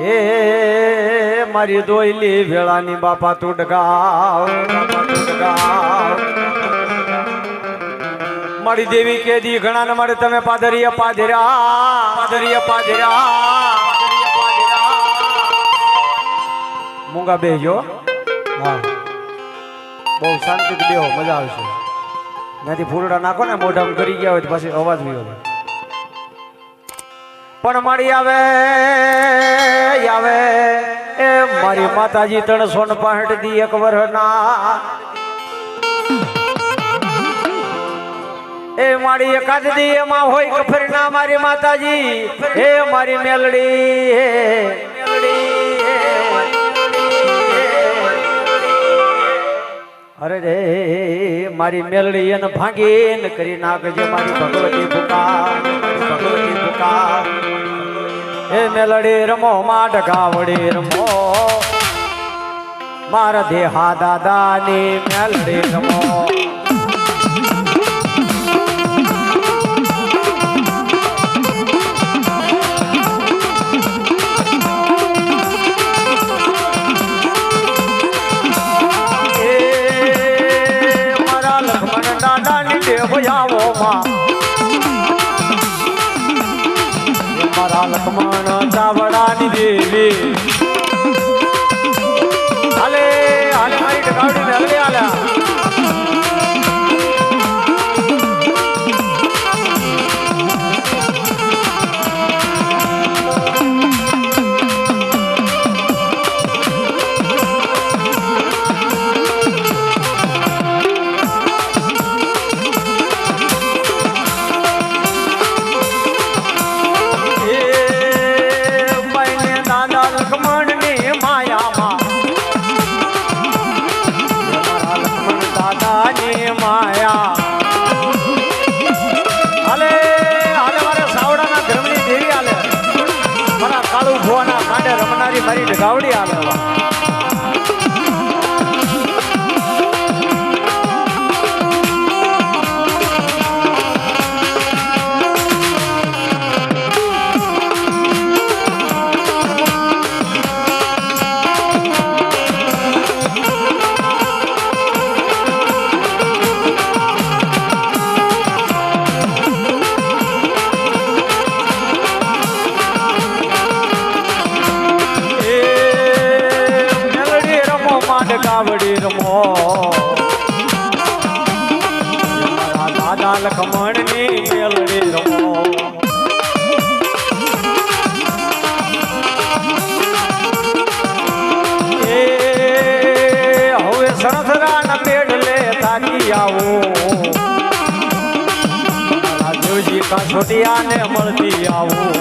હે, મારી દોયલી વેળાની બાપા તું ડગાવ બાપા તું ડગાવ મારી દેવી કેદી ઘણા ને મારે તમે પાદરિયા પાધર્યા પાદરિયા પાધર્યા મૂંગા બેહજો. હા. બહુ શાંતિથી બેહો, મજા આવશે. ત્યાંથી ફૂલડા નાખો ને, મોઢામાં કરી ગયા હોય તો પછી અવાજ બી આવે. પણ મળી આવે આવે. એ મારી માતાજી ત્રણસો ને પાસઠ દી એક વર્ષના એ મારી એકાદ દી એમાં હોય કફરી ના મારી માતાજી. હે મારી મેલડી હે અરે રે, મારી મેલડી એને ભાંગીને કરી નાખજે મારી ભગવતી પુકાર મેલડી રમો માઢ ડગાવડી રમો. મારા દેહા દાદાની મેલડી રમો. রে કાંડે રમનારી મારી ડગાવડી હાલે દેવજી મળતી આવું.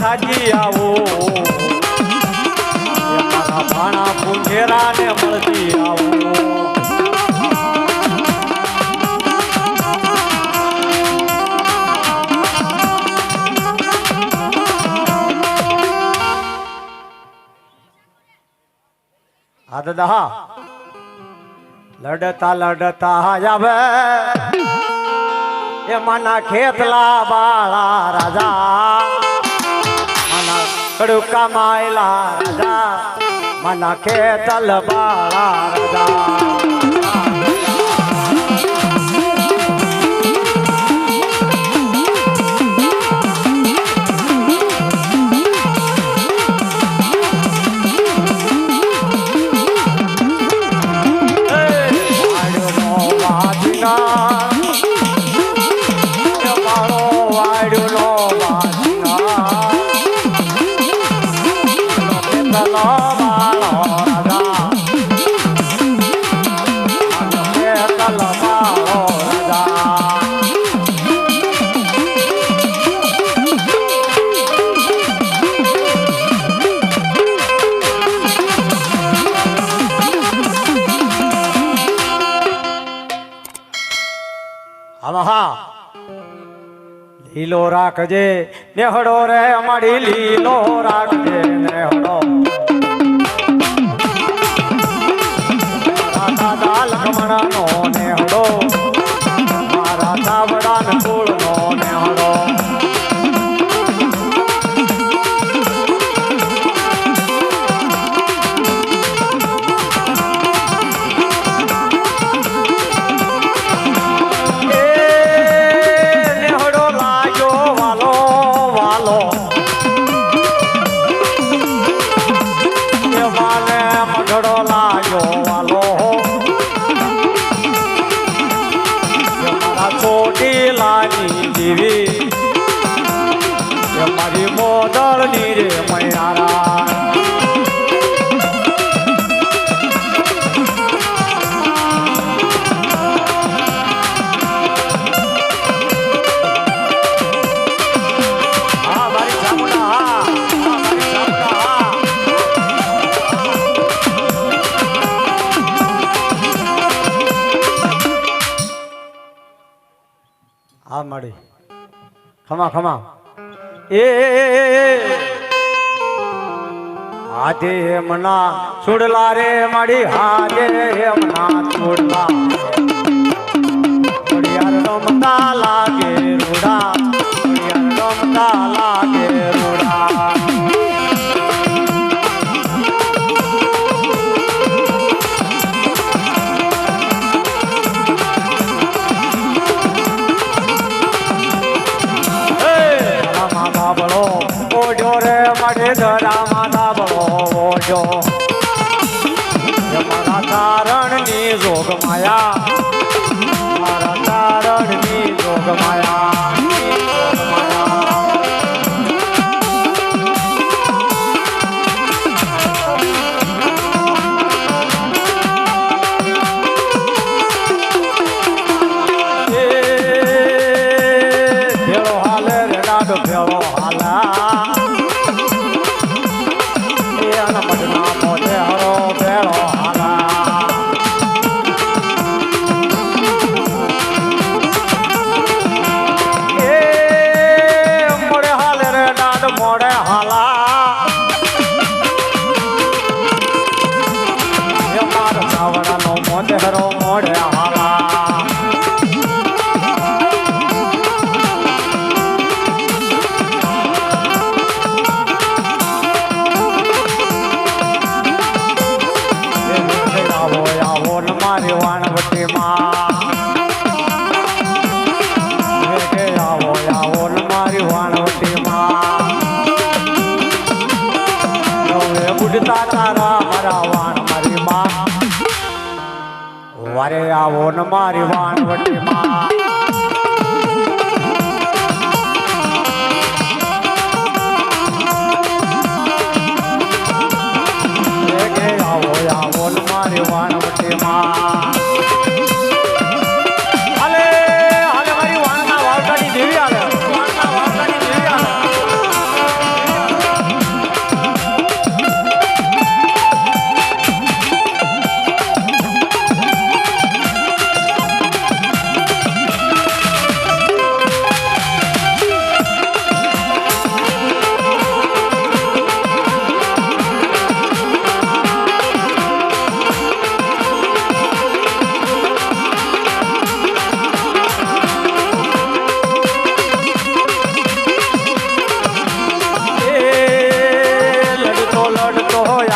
થાકી આવું. મારા ભાણા પુંજેરાને મળતી દાદા. લડતા લડતા આવે એ મના ખેતલા બાળા રાજા. મના કડુકા માયલા રાજા. મના ખેતલ બાળા રાજા. લીલો રાખજે નેહડો રે અમારી લીલો રાખજે મારી દેવી મારી મોદળની મૈયારા માડી ખમા ખમા એ હાથે એમના છોડલા રે માડી હાથે એમના છોડલા ઘડિયાળ રમતા લાગે, રોડા. ઘડિયાળ રમતા લાગે. એ મારા તારણની જોગ માયા મારા તારણની જોગ બુડતા તારા મારા વાણ મારી માં. વારે આવો ને મારી હાલે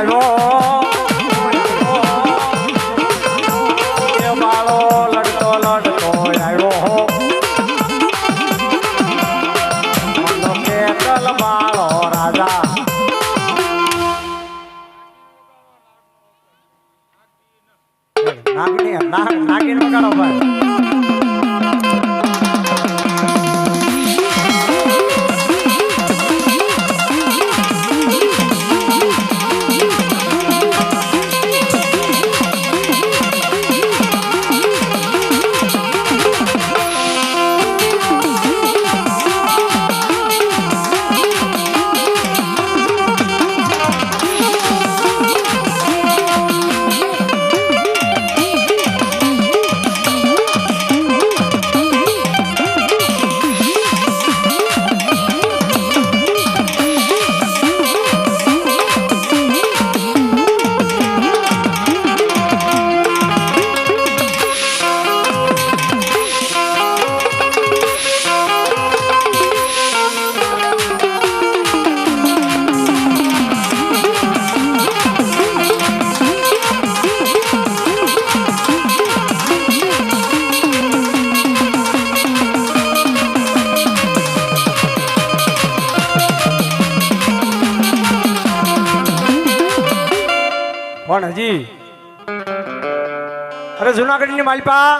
આવ્યો એ બાળો લડતો લડતો આવ્યો મનો કેતલ બાળો રાજા નાગની નાગ નાગીન વગાડો ભાઈ જુનાગઢની માલપા